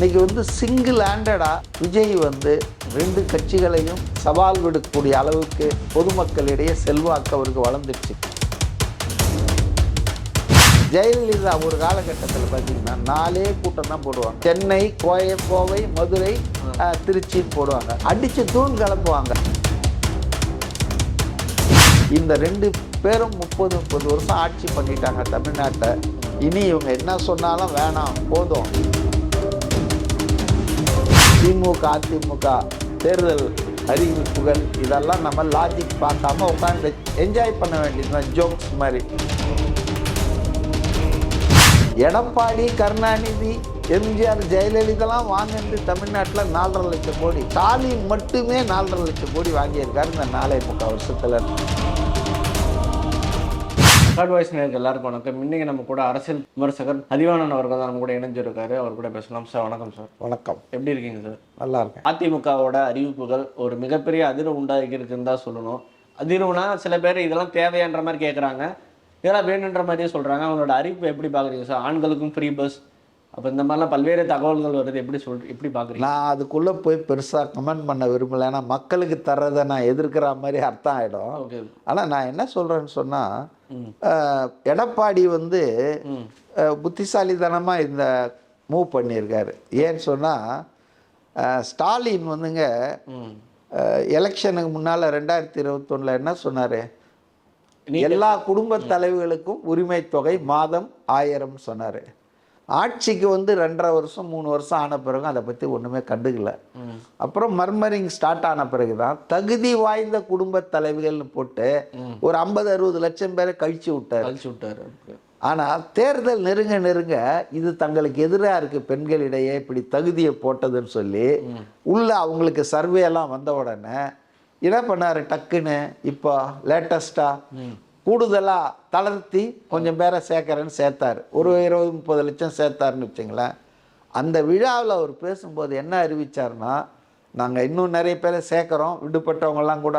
இன்னைக்கு வந்து சிங்கிள் ஹேண்டடாக விஜய் வந்து ரெண்டு கட்சிகளையும் சவால் விடக்கூடிய அளவுக்கு பொதுமக்களிடையே செல்வாக்கு அவருக்கு வளர்ந்துடுச்சு. ஜெயலலிதா ஒரு காலகட்டத்தில் பார்த்தீங்கன்னா நாலே கூட்டம் தான் போடுவாங்க. சென்னை கோய கோவை மதுரை திருச்சின்னு போடுவாங்க. அடித்து தூண் கிளம்புவாங்க. இந்த ரெண்டு பேரும் முப்பது முப்பது வருஷம் ஆட்சி பண்ணிட்டாங்க தமிழ்நாட்டை. இனி இவங்க என்ன சொன்னாலும் வேணாம் போதும். திமுக அதிமுக தேர்தல் அறிவிப்புகள் இதெல்லாம் நம்ம லாஜிக் பார்க்காம உட்காந்து என்ஜாய் பண்ண வேண்டியது ஜோக்ஸ் மாதிரி. எடப்பாடி கருணாநிதி எம்ஜிஆர் ஜெயலலிதாலாம் வாங்கிட்டு தமிழ்நாட்டில் நாலரை லட்சம் கோடி ஸ்டாலின் மட்டுமே நாலரை லட்சம் கோடி வாங்கியிருக்காரு இந்த நாலே முக்கால் வருஷத்துல. தேர்ட் வாய்ஸ் நேருக்கு எல்லாருக்கும் வணக்கம். இன்னைக்கு நம்ம கூட அரசியல் விமர்சகர் அதிவானன் அவர்கள் தான் நம்ம கூட இணைஞ்சிருக்காரு. அவர் கூட பேசலாம். சார் வணக்கம் சார். வணக்கம். எப்படி இருக்கீங்க சார்? நல்லா இருக்கேன். அதிமுகவோட அறிவிப்புகள் ஒரு மிகப்பெரிய அதிர்வு உண்டாகி இருக்குன்னு தான் சொல்லணும். அதிர்வுனா சில பேர் இதெல்லாம் தேவையான்ற மாதிரி கேட்குறாங்க இதெல்லாம் வேணுன்ற மாதிரியே சொல்கிறாங்க அவங்களோட அறிவிப்பு எப்படி பார்க்குறீங்க சார்? ஆண்களுக்கும் ஃப்ரீ பஸ் அப்போ இந்த மாதிரிலாம் பல்வேறு தகவல்கள் வருது. எப்படி சொல் எப்படி பார்க்குறீங்க நான் அதுக்குள்ளே போய் பெருசாக கமெண்ட் பண்ண விரும்பல. ஏன்னா மக்களுக்கு தர்றதை நான் எதிர்க்கிற மாதிரி அர்த்தம் ஆகிடும் ஆனால் நான் என்ன சொல்கிறேன்னு. சொன்னால் எடப்பாடி வந்து புத்திசாலித்தனமாக இந்த மூவ் பண்ணியிருக்காரு. ஏன்னு சொன்னால் ஸ்டாலின் வந்துங்க எலெக்ஷனுக்கு முன்னால் ரெண்டாயிரத்தி இருபத்தொன்னில் என்ன சொன்னார்? எல்லா குடும்ப தலைவிகளுக்கும் உரிமை தொகை மாதம் ஆயிரம் சொன்னார். ஆட்சிக்கு வந்து ரெண்டரை வருஷம் மூணு வருஷம் ஆன பிறகு அதை பற்றி ஒன்றுமே கண்டுக்கல. அப்புறம் மர்மரிங் ஸ்டார்ட் ஆன பிறகு தான் தகுதி வாய்ந்த குடும்ப தலைவிகள்னு போட்டு ஒரு ஐம்பது அறுபது லட்சம் பேரை கழிச்சு விட்டார். கழிச்சு விட்டாரு ஆனால் தேர்தல் நெருங்க நெருங்க இது தங்களுக்கு எதிராக இருக்குது பெண்களிடையே இப்படி தகுதியை போட்டதுன்னு சொல்லி உள்ள அவங்களுக்கு சர்வே எல்லாம் வந்த உடனே என்ன பண்ணாரு டக்குன்னு இப்போ லேட்டஸ்ட்டாக கூடுதலாக தளர்த்தி கொஞ்சம் பேரை சேர்க்கறேன்னு சேர்த்தாரு. ஒரு இருபது முப்பது லட்சம் சேர்த்தாருன்னு வச்சுங்களேன். அந்த விழாவில் அவர் பேசும்போது என்ன அறிவிச்சாருன்னா நாங்கள் இன்னும் நிறைய பேரை சேர்க்குறோம் விடுபட்டவங்கெல்லாம் கூட.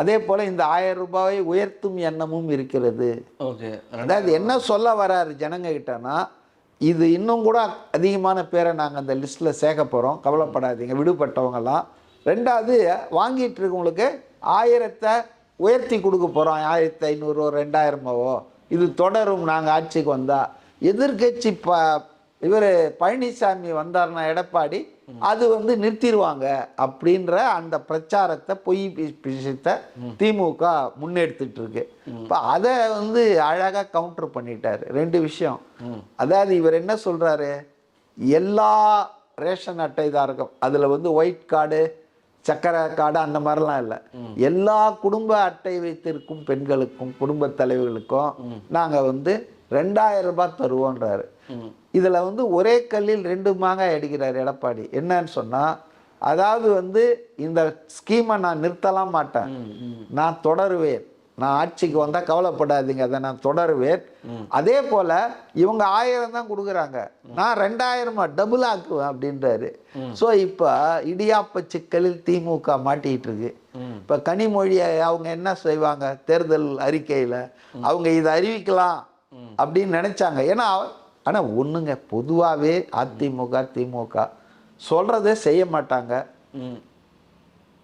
அதே போல் இந்த ஆயிரம் ரூபாயை உயர்த்தும் எண்ணமும் இருக்கிறது. ஓகே. அதாவது என்ன சொல்ல வராரு ஜனங்க கிட்டனா இது இன்னும் கூட அதிகமான பேரை நாங்கள் அந்த லிஸ்ட்டில் சேர்க்க போகிறோம் கவலைப்படாதீங்க விடுபட்டவங்கலாம் ரெண்டாவது வாங்கிட்டு இருக்கவங்களுக்கு ஆயிரத்தை உயர்த்தி கொடுக்க போகிறோம் ஆயிரத்தி ஐநூறோ ரெண்டாயிரமாவோ. இது தொடரும். நாங்கள் ஆட்சிக்கு வந்தால் எதிர்க்கட்சி ப இவர் பழனிசாமி வந்தார்னா எடப்பாடி அது வந்து நிறுத்திடுவாங்க அப்படின்ற அந்த பிரச்சாரத்தை பொய் விஷயத்தை திமுக முன்னெடுத்துட்டு இருக்கு. இப்போ அதை வந்து அழகாக கவுண்டர் பண்ணிட்டாரு. ரெண்டு விஷயம். அதாவது இவர் என்ன சொல்றாரு? எல்லா ரேஷன் அட்டைதாரகம் அதில் வந்து ஒயிட் கார்டு சக்கரை கார்டு அந்த மாதிரிலாம் இல்லை. எல்லா குடும்ப அட்டை வைத்திருக்கும் பெண்களுக்கும் குடும்ப தலைவர்களுக்கும் நாங்கள் வந்து ரெண்டாயிரம் ரூபாய் தருவோன்றாரு. இதில் வந்து ஒரே கல்லில் ரெண்டு மாங்காய் அடிக்கிறார் எடப்பாடி. என்னன்னு சொன்னால் அதாவது வந்து இந்த ஸ்கீமை நான் நிறுத்தலாம் மாட்டேன். நான் தொடருவேன். நான் ஆட்சிக்கு வந்தால் கவலைப்படாதீங்க அதை நான் தொடருவேன். அதே போல் இவங்க ஆயிரம் தான் கொடுக்குறாங்க. நான் ரெண்டாயிரமா டபுள் ஆக்குவேன் அப்படின்றாரு. ஸோ இப்போ இடியாப்ப சிக்கலில் திமுக மாட்டிக்கிட்டு இருக்கு இப்போ கனிமொழியை அவங்க என்ன செய்வாங்க? தேர்தல் அறிக்கையில் அவங்க இதை அறிவிக்கலாம் அப்படின்னு நினைச்சாங்க. ஏன்னா ஆனால் ஒன்றுங்க பொதுவாகவே அதிமுக திமுக சொல்கிறதே செய்ய மாட்டாங்க.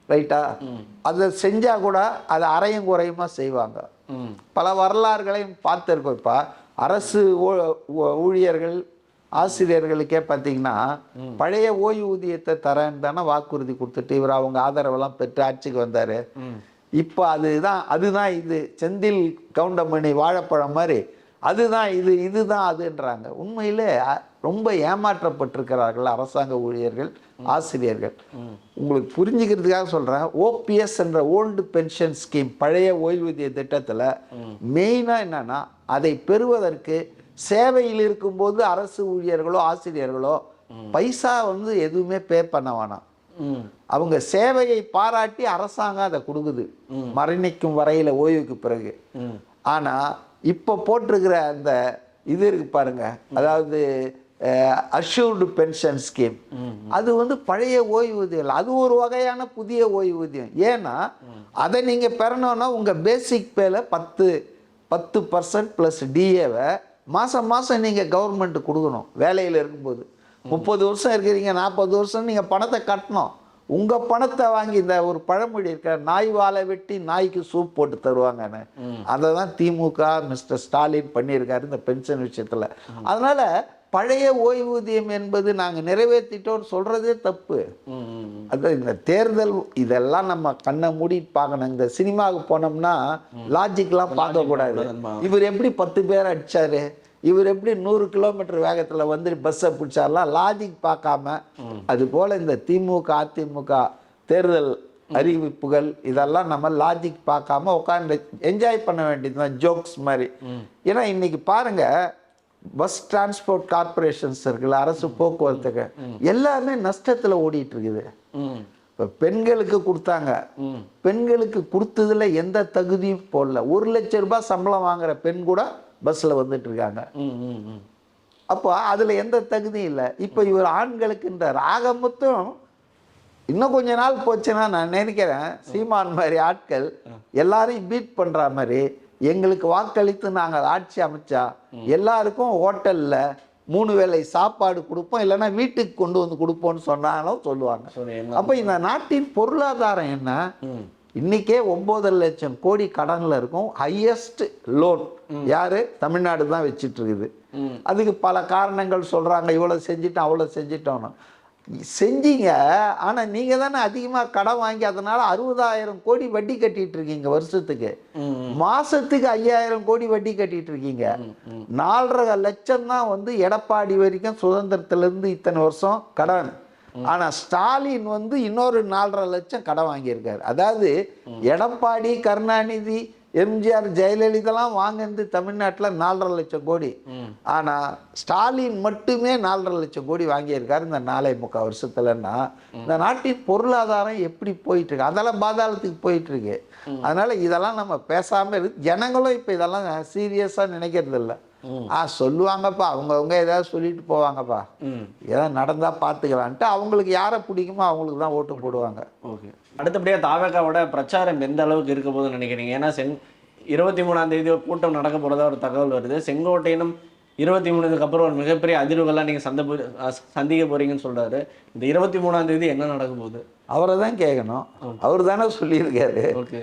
ரைட்டா? அதை செஞ்சால் கூட அதை அரையும் குறையுமா செய்வாங்க. பல வரலாறுகளையும் பார்த்துருக்கோம் இப்போ. அரசு ஊழியர்கள் ஆசிரியர்களுக்கே பார்த்தீங்கன்னா பழைய ஓய்வூதியத்தை தரேன்னு தானே வாக்குறுதி கொடுத்துட்டு இவர் அவங்க ஆதரவெல்லாம் பெற்று ஆட்சிக்கு வந்தார். இப்போ அதுதான் அதுதான் இது. செந்தில் கவுண்டமணி வாழைப்பழம் மாதிரி அதுதான் இது இதுதான் அதுன்றாங்க. உண்மையிலே ரொம்ப ஏமாற்றப்பட்டிருக்கிறார்கள் அரசாங்க ஊழியர்கள் ஆசிரியர்கள். உங்களுக்கு புரிஞ்சுக்கிறதுக்காக சொல்கிறேன் ஓபிஎஸ் என்ற ஓல்டு பென்ஷன் ஸ்கீம் பழைய ஓய்வூதிய திட்டத்தில் மெயினாக என்னன்னா அதை பெறுவதற்கு சேவையில் இருக்கும்போது அரசு ஊழியர்களோ ஆசிரியர்களோ பைசா வந்து எதுவுமே பே பண்ண வேணாம். அவங்க சேவையை பாராட்டி அரசாங்கம் அதை கொடுக்குது. மரணிக்கும் வரையில ஓய்வுக்கு பிறகு. ம். ஆனா இப்போ போட்டிருக்கிற அந்த இது இருக்கு பாருங்க. அதாவது அஷ்யூர்டு பென்ஷன் ஸ்கீம். அது வந்து பழைய ஓய்வூதியம் அது ஒரு வகையான புதிய ஓய்வூதியம். ஏன்னா அதை நீங்க பெறணும்னா உங்க பேசிக் பேல பத்து பத்து பர்சன்ட் ப்ளஸ் டிஏவை மாதம் மாதம் நீங்கள் கவர்மெண்ட் கொடுக்கணும். வேலையில் இருக்கும்போது. முப்பது வருஷம் இருக்கிறீங்க நாற்பது வருஷம் நீங்கள் பணத்தை கட்டணும். உங்கள் பணத்தை வாங்கி இந்த ஒரு பழமொழி இருக்க நாய் வாழை வெட்டி நாய்க்கு சூப் போட்டு தருவாங்கன்னு. அதை தான் திமுக மிஸ்டர் ஸ்டாலின் பண்ணியிருக்காரு இந்த பென்ஷன் விஷயத்தில். அதனால பழைய ஓய்வூதியம் என்பது நாங்கள் நிறைவேற்றிட்டோம்னு சொல்கிறதே தப்பு. அது இந்த தேர்தல் இதெல்லாம் நம்ம கண்ணை மூடிட்டு பார்க்கணும். இந்த சினிமாவுக்கு போனோம்னா லாஜிக்லாம் பார்க்கக்கூடாது. இவர் எப்படி பத்து பேர் அடிச்சாரு? இவர் எப்படி நூறு கிலோமீட்டர் வேகத்தில் வந்து பஸ்ஸை பிடிச்சார்லாம் லாஜிக் பார்க்காம அது போல் இந்த திமுக அதிமுக தேர்தல் அறிவிப்புகள் இதெல்லாம் நம்ம லாஜிக் பார்க்காம உட்காந்து என்ஜாய் பண்ண வேண்டியது தான் ஜோக்ஸ் மாதிரி. ஏன்னா இன்னைக்கு பாருங்க பஸ் டிரான்ஸ்போர்ட் கார்பரேஷன்ஸ் இருக்குல்ல அரசு போக்குவரத்துக்கு எல்லாமே நஷ்டத்தில் ஓடிட்டு இருக்குது இப்போ பெண்களுக்கு கொடுத்தாங்க. பெண்களுக்கு கொடுத்ததுல எந்த தகுதியும் போடல. ஒரு லட்சம் ரூபாய் சம்பளம் வாங்குற பெண் கூட பஸ்ஸில் வந்துட்டு இருக்காங்க ம், ம், ம். அப்போ அதில் எந்த தகுதியும் இல்லை. இப்போ இவர் ஆண்களுக்குன்றார் ஆக மொத்தம் இன்னும் கொஞ்ச நாள் போச்சுன்னா நான் நினைக்கிறேன் சீமான் மாதிரி ஆட்கள் எல்லாரையும் பீட் பண்ணுற மாதிரி எங்களுக்கு வாக்களித்து நாங்கள் ஆட்சி அமைச்சா எல்லாருக்கும் ஹோட்டலில் மூணு வேளை சாப்பாடு கொடுப்போம் இல்லைன்னா வீட்டுக்கு கொண்டு வந்து கொடுப்போம்னு சொன்னாலும் சொல்லுவாங்க? அப்போ இந்த நாட்டின் பொருளாதாரம் என்ன? ம். இன்னைக்கே ஒன்பதரை லட்சம் கோடி கடன்ல இருக்கும். ஹையஸ்ட் லோன் யாரு? தமிழ்நாடு தான் ம். அதுக்கு பல காரணங்கள் சொல்றாங்க. இவ்வளவு செஞ்சுட்டோம் அவ்வளவு செஞ்சிட்டோம்னு. செஞ்சீங்க. ஆனா நீங்க தானே அதிகமா கடன் வாங்கி அதனால அறுபதாயிரம் கோடி வட்டி கட்டிட்டு இருக்கீங்க வருஷத்துக்கு. ம், மாசத்துக்கு ஐயாயிரம் கோடி வட்டி கட்டிட்டு இருக்கீங்க நாலரை லட்சம் தான் வந்து எடப்பாடி வரைக்கும் சுதந்திரத்துல இருந்து இத்தனை வருஷம் கடன். ஆனா ஸ்டாலின் வந்து இன்னொரு நாலரை லட்சம் கடன் வாங்கியிருக்காரு. அதாவது எடப்பாடி கருணாநிதி எம்ஜிஆர் ஜெயலலிதாலாம் வாங்கினது தமிழ்நாட்டில் நாலரை லட்சம் கோடி. ம். ஆனா ஸ்டாலின் மட்டுமே நாலரை லட்சம் கோடி வாங்கியிருக்காரு இந்த நாலே முக்கால் வருஷத்துலன்னா. இந்த நாட்டின் பொருளாதாரம் எப்படி போயிட்டு இருக்கு அதெல்லாம் பாதாளத்துக்கு போயிட்டு இருக்கு அதனால இதெல்லாம் நம்ம பேசாம இருக்கு ஜனங்களும் இப்போ இதெல்லாம் சீரியஸா நினைக்கிறது இல்லை ஆ சொல்லுவாங்கப்பா. அவங்கவுங்க ஏதாவது சொல்லிட்டு போவாங்கப்பா. ஏதாவது நடந்தா பார்த்துக்கலான்ட்டு அவங்களுக்கு யாரை பிடிக்குமோ அவங்களுக்கு தான் ஓட்டு போடுவாங்க. ஓகே. அடுத்தபடியா தாவேக்காவோட பிரச்சாரம் எந்த அளவுக்கு இருக்க போகுதுன்னு நினைக்கிறீங்க? ஏன்னா செங் இருபத்தி மூணாம் தேதி கூட்டம் நடக்க போறதா ஒரு தகவல் வருது. செங்கோட்டையனும் இருபத்தி மூணுக்கு அப்புறம் ஒரு மிகப்பெரிய அதிர்வுகள்லாம் நீங்க சந்த சந்திக்க போறீங்கன்னு சொல்றாரு. இந்த இருபத்தி மூணாம் தேதி என்ன நடக்க போகுது? அவரை தான் கேட்கணும் அவர் தானே சொல்லியிருக்காரு. ஓகே.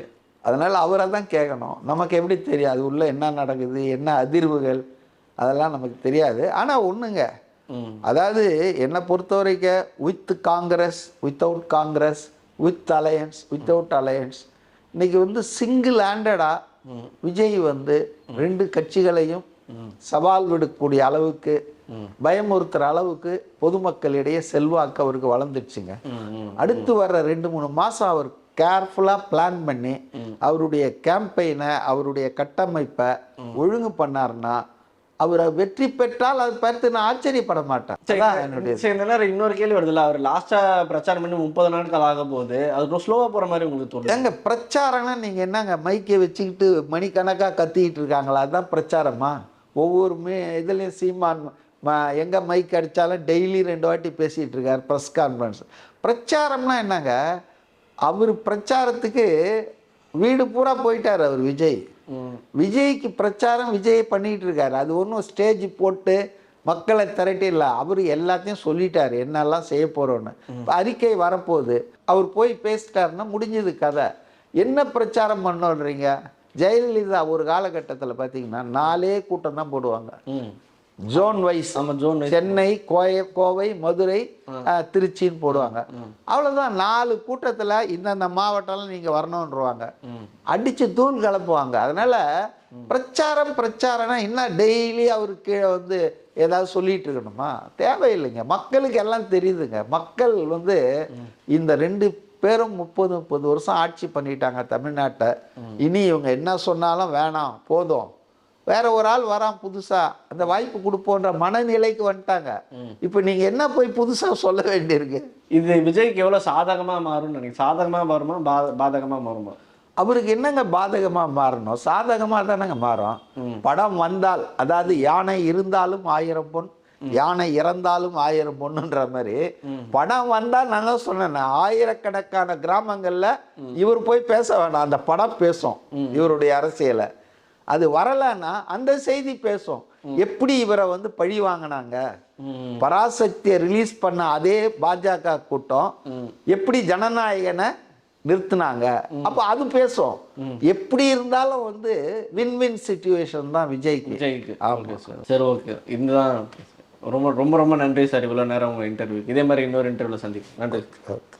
அதனால் அவரை தான் கேட்கணும். நமக்கு எப்படி தெரியும்? அது உள்ள என்ன நடக்குது? என்ன அதிர்வுகள்? அதெல்லாம் நமக்கு தெரியாது. ஆனால் ஒன்றுங்க அதாவது என்னை பொறுத்த வரைக்கும் with Congress without Congress with alliance without alliance இன்னைக்கு வந்து சிங்கிள் ஹேண்டடாக விஜய் வந்து ரெண்டு கட்சிகளையும் சவால் விடக்கூடிய அளவுக்கு பயமுறுத்துற அளவுக்கு பொதுமக்களிடையே செல்வாக்கு அவருக்கு வளர்ந்துடுச்சுங்க. அடுத்து வர்ற ரெண்டு மூணு மாதம் அவர் கேர்ஃபுல்லாக பிளான் பண்ணி அவருடைய கேம்பெயினை அவருடைய கட்டமைப்பை ஒழுங்கு பண்ணாருன்னா அவர் வெற்றி பெற்றால் அது பார்த்து நான் ஆச்சரியப்பட மாட்டேன். என்னுடைய இன்னொரு கேள்வி வருதுல்ல அவர் லாஸ்டா பிரச்சாரம் பண்ணி முப்பது நாட்கள் ஆக போகுது அது ரொம்ப ஸ்லோவா போற மாதிரி உங்களுக்கு தோணுது? ஏங்க பிரச்சாரம்னா நீங்கள் என்னங்க மைக்கை வச்சுக்கிட்டு மணிக்கணக்காக கத்திக்கிட்டு இருக்காங்களா? அதுதான் பிரச்சாரமா? ஒவ்வொரு இதுலேயும் சீமான் எங்கே மைக் அடித்தாலும் டெய்லி ரெண்டு வாட்டி பேசிகிட்டு இருக்கார் ப்ரெஸ் கான்ஃபரன்ஸ் பிரச்சாரம்னா என்னங்க அவர் பிரச்சாரத்துக்கு வீடு பூரா போயிட்டார் அவர் விஜய். விஜய்க்கு பிரச்சாரம் விஜய் பண்ணிட்டு இருக்காரு அது ஒன்றும் ஸ்டேஜ் போட்டு மக்களை திரட்டி இல்லை. அவர் எல்லாத்தையும் சொல்லிட்டாரு. என்னெல்லாம் செய்ய போகிறோன்னு அறிக்கை வரப்போகுது. அவர் போய் பேசிட்டாருன்னா முடிஞ்சது கதை. என்ன பிரச்சாரம் பண்ணோன்றீங்க? ஜெயலலிதா ஒரு காலகட்டத்தில் பார்த்தீங்கன்னா நாலே கூட்டம் தான் போடுவாங்க. ஜோன் வைஸ் ஆமா ஜோன் சென்னை கோய கோவை மதுரை திருச்சின்னு போடுவாங்க. அவ்வளவுதான் நாலு கூட்டத்துல இந்தந்த மாவட்டம்லாம் நீங்க வரணுன்றவாங்க. அடிச்சு தூள் கலப்புவாங்க. அதனால பிரச்சாரம் பிரச்சாரம்னா என்ன டெய்லி அவரு கீழே வந்து ஏதாவது சொல்லிட்டு இருக்கணுமா? தேவையில்லைங்க. மக்களுக்கு எல்லாம் தெரியுதுங்க. மக்கள் வந்து இந்த ரெண்டு பேரும் முப்பது முப்பது வருஷம் ஆட்சி பண்ணிட்டாங்க தமிழ்நாட்டை. இனி இவங்க என்ன சொன்னாலும் வேணாம் போதும். வேற ஒரு ஆள் வரான் புதுசா அந்த வாய்ப்பு கொடுப்போன்ற மனநிலைக்கு வந்துட்டாங்க. இப்போ நீங்க என்ன போய் புதுசா சொல்ல வேண்டியிருக்கு? இது விஜய்க்கு எவ்வளவு சாதகமா மாறும்னு நினைக்கிறேன் சாதகமா மாறுமா பா- பாதகமா மாறுமா? அவருக்கு என்னங்க பாதகமா மாறணும்? சாதகமா தானங்க மாறும். படம் வந்தால் அதாவது யானை இருந்தாலும் ஆயிரம் பொன் யானை இறந்தாலும் ஆயிரம் பொண்ணுன்ற மாதிரி படம் வந்தா நான் தான் சொன்னேன் ஆயிரக்கணக்கான கிராமங்கள்ல இவர் போய் பேச வேண்டாம் அந்த படம் பேசும் இவருடைய அரசியலை. அது வரலைன்னா அந்த செய்தி பேசும். எப்படி இவரை வந்து பழி வாங்கினாங்க. பராசக்தியை ரிலீஸ் பண்ண அதே பாஜக கூட்டம் எப்படி ஜனநாயகனை நிறுத்துனாங்க? அப்ப அது பேசும். எப்படி இருந்தாலும் வந்து வின் வின் சுச்சுவேஷன் தான் விஜய்க்கு. விஜய்க்கு. ஓகே சார் சரி ஓகே. இதுதான். ரொம்ப ரொம்ப ரொம்ப நன்றி சார் இவ்வளோ நேரம் உங்கள் இன்டர்வியூ இதே மாதிரி இன்னொரு இன்டர்வியூவில் சந்திக்கும் நன்றி